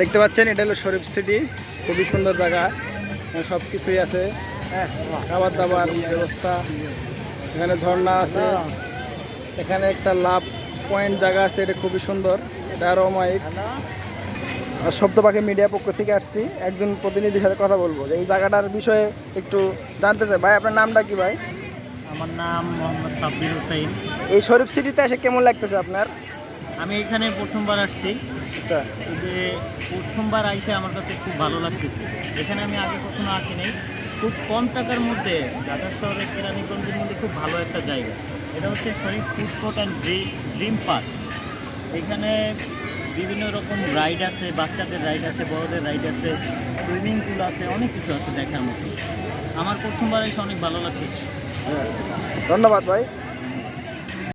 দেখতে পাচ্ছেন, এটা হলো শরীফ সিটি। খুবই সুন্দর জায়গা। সব কিছুই আছে। হ্যাঁ খাবার দাবার ব্যবস্থা। এখানে ঝর্ণা আছে। এখানে একটা লাভ পয়েন্ট জায়গা আছে, এটা খুবই সুন্দর। এটা আরও অমায়িক। শব্দ পাখি মিডিয়া পক্ষ থেকে আসছি। একজন প্রতিনিধির সাথে কথা বলব। যে এই জায়গাটার বিষয়ে একটু জানতে চাই। ভাই, আপনার নামটা কি, ভাই? আমার নাম মোহাম্মদ সাব্বির হোসেন এই শরীফ সিটিতে এসে কেমন লাগতেছে আপনার? আমি এখানে প্রথমবার আসছি। আচ্ছা। যে প্রথমবার আইসে আমার কাছে খুব ভালো লাগতেছে। এখানে আমি আগে কখনো আসি নাই। খুব কম টাকার মধ্যে ঢাকা শহরের কেরানীগঞ্জের মধ্যে খুব ভালো একটা জায়গা। এটা হচ্ছে Sharif food court and dream park. এখানে বিভিন্ন রকম রাইড আছে বাচ্চাদের রাইড আছে বড়দের রাইড আছে সুইমিং পুল আছে অনেক কিছু আছে দেখার মতো। আমার প্রথমবার এসে অনেক ভালো লাগতেছে। ধন্যবাদ ভাই।